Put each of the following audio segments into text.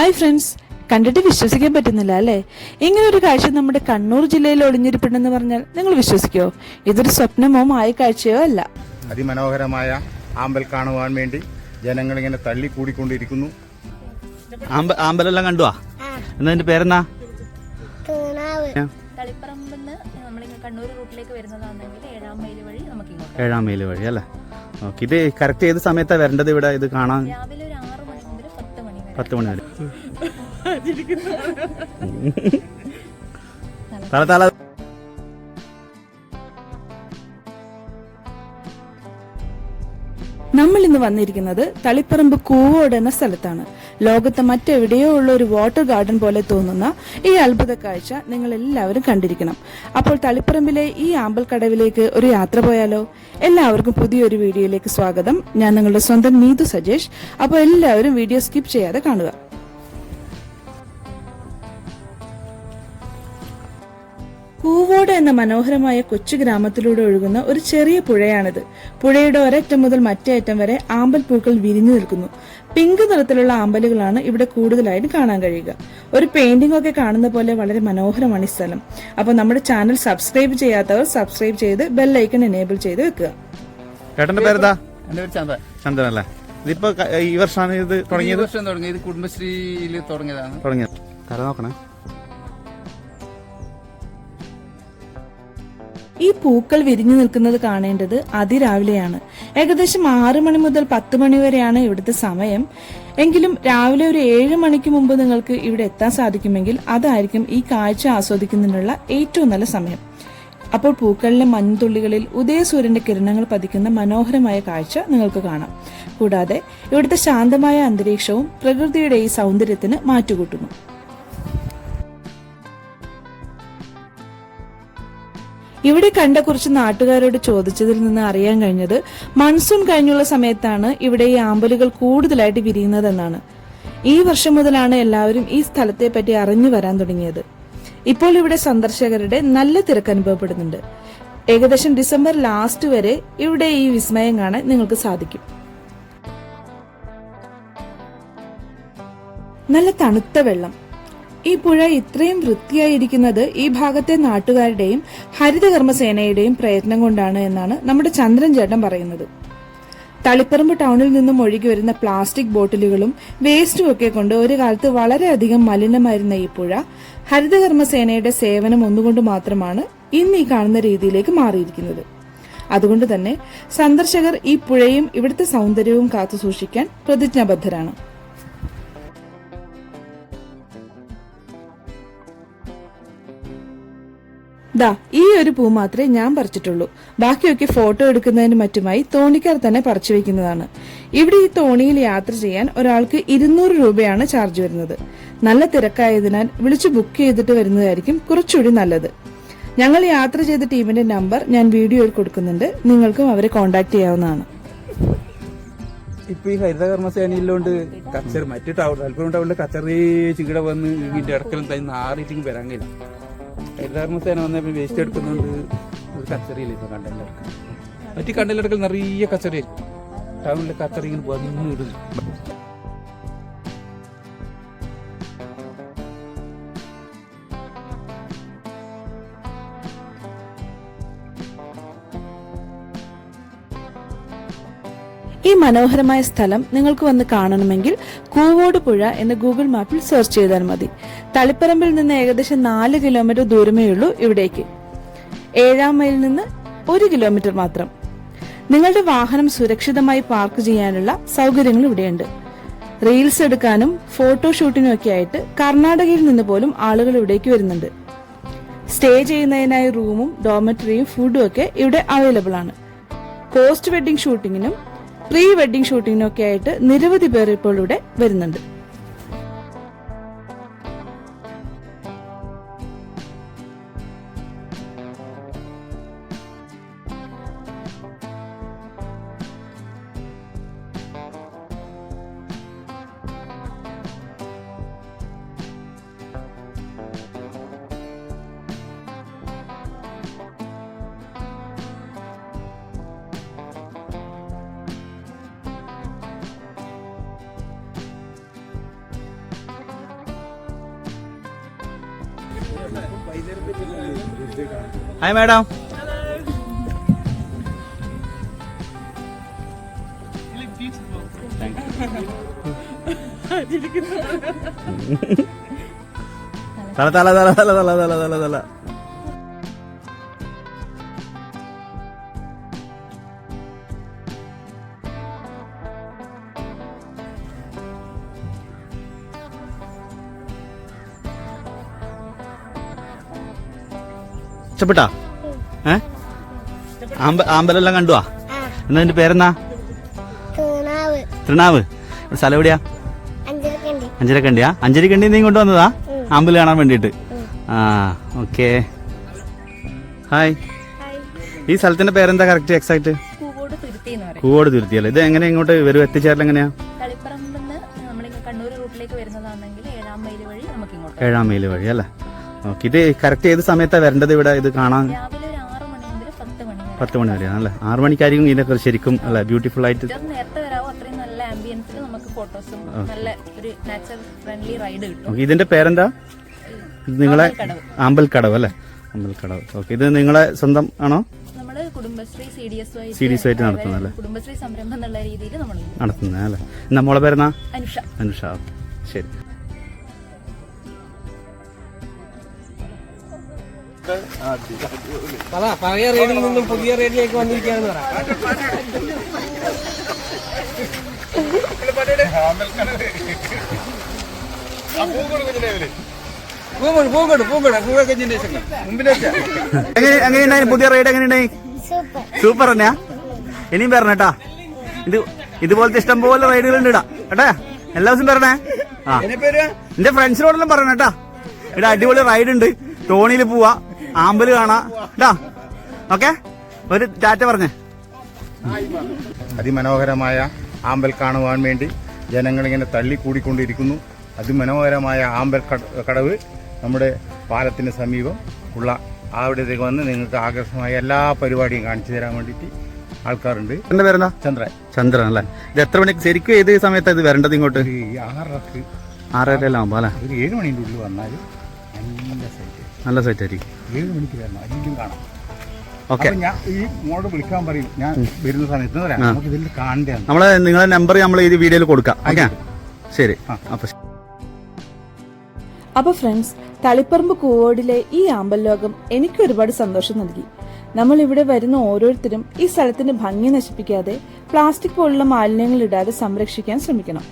Hi friends. കണ്ടിട്ട് വിശ്വസിക്കാൻ പറ്റുന്നില്ല അല്ലേ? ഇങ്ങനെ ഒരു കാഴ്ച നമ്മുടെ കണ്ണൂർ ജില്ലയിൽ ഒളിഞ്ഞിരിപ്പുണ്ടെന്ന് പറഞ്ഞാൽ നിങ്ങൾ വിശ്വസിക്കോ? ഇതൊരു സ്വപ്നമോ മായ കാഴ്ചയോ അല്ല. അതിമനോഹരമായ ആമ്പൽ കാണുവാൻ വേണ്ടി ജനങ്ങൾ ഇങ്ങനെ തള്ളി കൂടിക്കൊണ്ടിരിക്കുന്നു ആമ്പലെല്ലാം കണ്ടുവാ? എന്നാ എന്റെ പേരെന്നാ? കണ്ണൂർ റൂട്ടിലേക്ക് വരുന്നതാണെങ്കിൽ ഏഴാം മൈൽ വഴി നമുക്ക് ഇങ്ങോട്ട് ഏഴാം മൈൽ വഴി അല്ലേ? ഓക്കെ ഇത് കറക്റ്റ് ഏത് സമയത്താണ് വരേണ്ടത് ഇവിടെ ഇത് കാണാൻ? രാവിലെ പത്ത് മണി വരെ. തല തല. നമ്മൾ ഇന്ന് വന്നിരിക്കുന്നത് തളിപ്പറമ്പ് കൂവോട് എന്ന സ്ഥലത്താണ്. ലോകത്ത് മറ്റെവിടെയോ ഉള്ള ഒരു വാട്ടർ ഗാർഡൻ പോലെ തോന്നുന്ന ഈ അത്ഭുത കാഴ്ച നിങ്ങൾ എല്ലാവരും കണ്ടിരിക്കണം. അപ്പോൾ തളിപ്പറമ്പിലെ ഈ ആമ്പൽ കടവിലേക്ക് ഒരു യാത്ര പോയാലോ? എല്ലാവർക്കും പുതിയൊരു വീഡിയോയിലേക്ക് സ്വാഗതം. ഞാൻ നിങ്ങളുടെ സ്വന്തം നീതു സജേഷ്. അപ്പോൾ എല്ലാവരും വീഡിയോ സ്കിപ്പ് ചെയ്യാതെ കാണുക. പൂവോട് എന്ന മനോഹരമായ കൊച്ചു ഗ്രാമത്തിലൂടെ ഒഴുകുന്ന ഒരു ചെറിയ പുഴയാണിത്. പുഴയുടെ ഒരറ്റം മുതൽ മറ്റേ അറ്റം വരെ ആമ്പൽ പൂക്കൾ വിരിഞ്ഞു നിൽക്കുന്നു. പിങ്ക് നിറത്തിലുള്ള അമ്പലുകളാണ് ഇവിടെ കൂടുതലായിട്ട് കാണാൻ കഴിയുക. ഒരു പെയിന്റിംഗ് ഒക്കെ കാണുന്ന പോലെ വളരെ മനോഹരമാണ് ഈ സ്ഥലം. അപ്പോൾ നമ്മുടെ ചാനൽ സബ്സ്ക്രൈബ് ചെയ്യാത്തവർ സബ്സ്ക്രൈബ് ചെയ്ത് ബെല്ലൈക്കൺ എനേബിൾ ചെയ്ത് വെക്കുക. ചേട്ടന്റെ പേരെന്താ? എന്റെ പേര് ചന്ദ്രൻ. ചന്ദ്രൻ അല്ലേ? ഇതിപ്പോ ഈ വർഷമാണ് ഇത് തുടങ്ങിയത്? വർഷം തുടങ്ങിയത് കുടുംബശ്രീയിൽ തുടങ്ങിയതാണ്. തുടങ്ങിയത്. തല നോക്കണേ. ഈ പൂക്കൾ വിരിഞ്ഞു നിൽക്കുന്നത് കാണേണ്ടത് അതിരാവിലെയാണ്. ഏകദേശം ആറ് മണി മുതൽ പത്ത് മണി വരെയാണ് ഇവിടുത്തെ സമയം. എങ്കിലും രാവിലെ ഒരു ഏഴ് മണിക്ക് മുമ്പ് നിങ്ങൾക്ക് ഇവിടെ എത്താൻ സാധിക്കുമെങ്കിൽ അതായിരിക്കും ഈ കാഴ്ച ആസ്വദിക്കുന്നതിനുള്ള ഏറ്റവും നല്ല സമയം. അപ്പോൾ പൂക്കളിലെ മഞ്ഞുതുള്ളികളിൽ ഉദയസൂര്യന്റെ കിരണങ്ങൾ പതിക്കുന്ന മനോഹരമായ കാഴ്ച നിങ്ങൾക്ക് കാണാം. കൂടാതെ ഇവിടുത്തെ ശാന്തമായ അന്തരീക്ഷവും പ്രകൃതിയുടെ ഈ സൗന്ദര്യത്തിന് മാറ്റുകൂട്ടുന്നു. ഇവിടെ കണ്ട കുറച്ച് നാട്ടുകാരോട് ചോദിച്ചതിൽ നിന്ന് അറിയാൻ കഴിഞ്ഞത് മൺസൂൺ കഴിഞ്ഞുള്ള സമയത്താണ് ഇവിടെ ഈ ആമ്പലുകൾ കൂടുതലായിട്ട് വിരിയുന്നതെന്നാണ്. ഈ വർഷം മുതലാണ് എല്ലാവരും ഈ സ്ഥലത്തെ പറ്റി അറിഞ്ഞു വരാൻ തുടങ്ങിയത്. ഇപ്പോൾ ഇവിടെ സന്ദർശകരുടെ നല്ല തിരക്ക് അനുഭവപ്പെടുന്നുണ്ട്. ഏകദേശം ഡിസംബർ ലാസ്റ്റ് വരെ ഇവിടെ ഈ വിസ്മയം കാണാൻ നിങ്ങൾക്ക് സാധിക്കും. നല്ല തണുത്ത വെള്ളം. ഈ പുഴ ഇത്രയും വൃത്തിയായിരിക്കുന്നത് ഈ ഭാഗത്തെ നാട്ടുകാരുടെയും ഹരിതകർമ്മസേനയുടെയും പ്രയത്നം കൊണ്ടാണ് എന്നാണ് നമ്മുടെ ചന്ദ്രൻ ചേട്ടൻ പറയുന്നത്. തളിപ്പറമ്പ് ടൗണിൽ നിന്നും ഒഴുകി വരുന്ന പ്ലാസ്റ്റിക് ബോട്ടിലുകളും വേസ്റ്റും ഒക്കെ കൊണ്ട് ഒരു കാലത്ത് വളരെയധികം മലിനമായിരുന്ന ഈ പുഴ ഹരിതകർമ്മസേനയുടെ സേവനം ഒന്നുകൊണ്ട് മാത്രമാണ് ഇന്ന് ഈ കാണുന്ന രീതിയിലേക്ക് മാറിയിരിക്കുന്നത്. അതുകൊണ്ട് തന്നെ സന്ദർശകർ ഈ പുഴയും ഇവിടുത്തെ സൗന്ദര്യവും കാത്തു സൂക്ഷിക്കാൻ പ്രതിജ്ഞാബദ്ധരാണ്. ദാ ഈ ഒരു പൂ മാത്രമേ ഞാൻ പറിച്ചിട്ടുള്ളൂ. ബാക്കിയൊക്കെ ഫോട്ടോ എടുക്കുന്നതിന് മറ്റുമായി തോണിക്കാർ തന്നെ പറിച്ചു വെക്കുന്നതാണ്. ഇവിടെ ഈ തോണിയിൽ യാത്ര ചെയ്യാൻ ഒരാൾക്ക് ഇരുന്നൂറ് രൂപയാണ് ചാർജ് വരുന്നത്. നല്ല തിരക്കായതിനാൽ വിളിച്ചു ബുക്ക് ചെയ്തിട്ട് വരുന്നതായിരിക്കും കുറച്ചുകൂടി നല്ലത്. ഞങ്ങൾ യാത്ര ചെയ്ത ടീമിന്റെ നമ്പർ ഞാൻ വീഡിയോയിൽ കൊടുക്കുന്നുണ്ട്. നിങ്ങൾക്കും അവരെ കോൺടാക്ട് ചെയ്യാവുന്നതാണ്. ഇപ്പൊ ഈ ഹരിത കർമ്മസേനയിലോണ്ട്. കച്ചർ മറ്റു ടൗൺ തലപ്പുറം ടൗണിലെ കച്ചറി ചികിട വന്ന് ഇടക്കലും തന്നെ ആറിയിട്ടെങ്കിൽ വരാൻ കഴിയില്ല. ഹരിതകർമ്മസേന വന്നപ്പോൾ വേസ്റ്റ് എടുക്കുന്നുണ്ട്. ഒരു കച്ചറിയില്ല ഇപ്പോൾ കണ്ടതിന്റെ ഇടയ്ക്ക് മറ്റു കണ്ടതിന്റെ നിറയെ കച്ചറി ടൗണിലെ കച്ചറി ഇങ്ങനെ വന്നു ഇടുന്നു ഈ മനോഹരമായ സ്ഥലം നിങ്ങൾക്ക് വന്ന് കാണണമെങ്കിൽ കൂവോട് പുഴ എന്ന് ഗൂഗിൾ മാപ്പിൽ സെർച്ച് ചെയ്താൽ മതി. തളിപ്പറമ്പിൽ നിന്ന് ഏകദേശം നാല് കിലോമീറ്റർ ദൂരമേ ഉള്ളൂ ഇവിടേക്ക്. ഏഴാം മൈലിൽ നിന്ന് ഒരു കിലോമീറ്റർ മാത്രം. നിങ്ങളുടെ വാഹനം സുരക്ഷിതമായി പാർക്ക് ചെയ്യാനുള്ള സൗകര്യങ്ങൾ ഇവിടെയുണ്ട്. റീൽസ് എടുക്കാനും ഫോട്ടോഷൂട്ടിനും ഒക്കെ ആയിട്ട് കർണാടകയിൽ നിന്ന് പോലും ആളുകൾ ഇവിടേക്ക് വരുന്നുണ്ട്. സ്റ്റേ ചെയ്യുന്നതിനായി റൂമും ഡോമറ്ററിയും ഫുഡും ഒക്കെ ഇവിടെ അവൈലബിൾ ആണ്. പോസ്റ്റ് വെഡിങ് ഷൂട്ടിങ്ങിനും പ്രീ വെഡിങ് ഷൂട്ടിങ്ങിനും ഒക്കെ ആയിട്ട് നിരവധി പേർ ഇപ്പോൾ ഇവിടെ വരുന്നുണ്ട്. Hi madam. തല തല തല തല തല തല തല തല. ഇഷ്ടപ്പെട്ടാ? ഏ? ആമ്പ ആമ്പലെല്ലാം കണ്ടുവാ? എന്നാ നിന്റെ പേരെന്നാ? തൂണാവ്. സ്ഥലം എവിടെയാ? അഞ്ചരക്കണ്ടി. അഞ്ചരക്കണ്ടിയാ? അഞ്ചരക്കണ്ടി നീ കൊണ്ടുവന്നതാ? ആമ്പൽ കാണാൻ വേണ്ടിട്ട് ആ ഓക്കെ. ഹായ്. ഈ സ്ഥലത്തിന്റെ പേരെന്താ കറക്റ്റ് എക്സാക്ട് കൂവോട് തുരുത്തിയല്ലേ? ഇത് എങ്ങനെ ഇങ്ങോട്ട് വരും? എത്തിച്ചേരൽ എങ്ങനെയാ? ഏഴാം മൈൽ വഴി നമുക്ക് ഇങ്ങോട്ട് ഏഴാം മൈൽ വഴി അല്ലേ? ഓക്കെ ഇത് കറക്റ്റ് ഏത് സമയത്താ വരേണ്ടത് ഇവിടെ? ഇത് കാണാൻ രാവിലെ ഒരു ആറ് മണി മുതൽ പത്ത് മണി വരെ. പത്ത് മണി വരെയാണ് അല്ലേ ആറു മണിക്കായിരിക്കും ഇതിനൊക്കെ ശരിക്കും അല്ല? ബ്യൂട്ടിഫുൾ ആയിട്ട് ഏറ്റവും നേരത്തെ വരാവോ അത്രയും നല്ല ആംബിയൻസിൽ നമുക്ക് ഫോട്ടോസും നല്ല ഒരു നാച്ചുറൽ ഫ്രണ്ട്ലി റൈഡ് കിട്ടും. ഓക്കേ, ഇതിന്റെ പേരെന്താ? ഇത് നിങ്ങളെ അമ്പൽക്കടവ്. അല്ലെ അല്ലേ? ആമ്പൽക്കടവ് ഓക്കെ ഇത് നിങ്ങളെ സ്വന്തം ആണോ? നമ്മൾ Kudumbashree C D S CDS ആയിട്ട് നടത്തുന്നതല്ലേ? കുടുംബശ്രീ സംരംഭം എന്നുള്ള രീതിയിൽ നമ്മൾ നടത്തുന്നത് അല്ലേ? നമ്മളെ പേരെന്നാ? അനുഷ. അനുഷ ഓക്കെ. ശരി. പഴയ റേഡിൽ നിന്നും പുതിയ റേഡിലേക്ക് വന്നിരിക്കുകയാണെന്ന് പറ. എങ്ങനെയുണ്ടായി പുതിയ റൈഡ് എങ്ങനെയുണ്ടായി സൂപ്പർ. സൂപ്പർ തന്നെയാ. ഇനിയും കേട്ടാ. ഇത് ഇതുപോലത്തെ ഇഷ്ടം പോലെ റൈഡുകൾ ഉണ്ട് ഇടാ കേട്ടാ? എല്ലാ ദിവസം പറഞ്ഞേ ആ. എന്റെ ഫ്രണ്ട്സിനോടെല്ലാം പറഞ്ഞേട്ടാ കേട്ടാ. ഇവിടെ അടിപൊളി റൈഡ് ഉണ്ട് തോണിയിൽ പോവാ. ആമ്പൽ കാണാ. ഓക്കെ? ഒരു ടാറ്റ പറഞ്ഞേ. അതിമനോഹരമായ ആമ്പൽ കാണുവാൻ വേണ്ടി ജനങ്ങളിങ്ങനെ തള്ളിക്കൂടിക്കൊണ്ടിരിക്കുന്നു. അതിമനോഹരമായ ആമ്പൽ കടവ് നമ്മുടെ പാലത്തിന് സമീപം ഉള്ള അവിടത്തേക്ക് വന്ന് നിങ്ങൾക്ക് ആകർഷമായ എല്ലാ പരിപാടിയും കാണിച്ചു തരാൻ വേണ്ടിയിട്ട് ആൾക്കാരുണ്ട്. എന്റെ പേരെന്താ? ചന്ദ്രൻ. ചന്ദ്രൻ അല്ലേ? ഇത് എത്ര മണിക്ക് ശരിക്കും ഏത് സമയത്താണ് ഇത് വരേണ്ടത് ഇങ്ങോട്ട്? ഒരു ആറരക്ക്. ആറര എല്ലാം ആകുമ്പോ അല്ലേ? ഒരു ഏഴ് മണിന്റെ ഉള്ളിൽ വന്നാൽ നല്ല സൈറ്റ്. നല്ല സെറ്റ് ആയിരിക്കും. ഏഴ് മണിക്ക് വരണം. അതിലും കാണാം. ഓക്കെ അപ്പൊ ഞാൻ ഈ മോളോട് വിളിക്കാൻ പറയും. ഞാൻ വരുന്ന സമയത്ത് നമുക്ക് ഇതിൽ കാണേണ്ടതാണ് നമ്മളെ നിങ്ങളെ നമ്പർ നമ്മൾ ഈ വീഡിയോയിൽ കൊടുക്കാം. ഓക്കെ ശരി. അപ്പൊ. അപ്പൊ ഫ്രണ്ട്സ് തളിപ്പറമ്പ് കൂവോടിലെ ഈ ആമ്പൽ ലോകം എനിക്ക് ഒരുപാട് സന്തോഷം നൽകി. നമ്മൾ ഇവിടെ വരുന്ന ഓരോരുത്തരും ഈ സ്ഥലത്തിന്റെ ഭംഗി നശിപ്പിക്കാതെ പ്ലാസ്റ്റിക് പോലുള്ള മാലിന്യങ്ങൾ ഇടാതെ സംരക്ഷിക്കാൻ ശ്രമിക്കണം.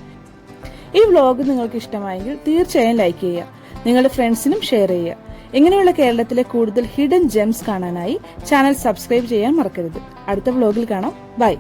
ഈ വ്ലോഗ് നിങ്ങൾക്ക് ഇഷ്ടമായെങ്കിൽ തീർച്ചയായും ലൈക്ക് ചെയ്യുക. നിങ്ങളുടെ ഫ്രണ്ട്സിനും ഷെയർ ചെയ്യുക. ഇങ്ങനെയുള്ള കേരളത്തിലെ കൂടുതൽ ഹിഡൻ ജെംസ് കാണാനായി ചാനൽ സബ്സ്ക്രൈബ് ചെയ്യാൻ മറക്കരുത്. അടുത്ത വ്ലോഗിൽ കാണാം. ബൈ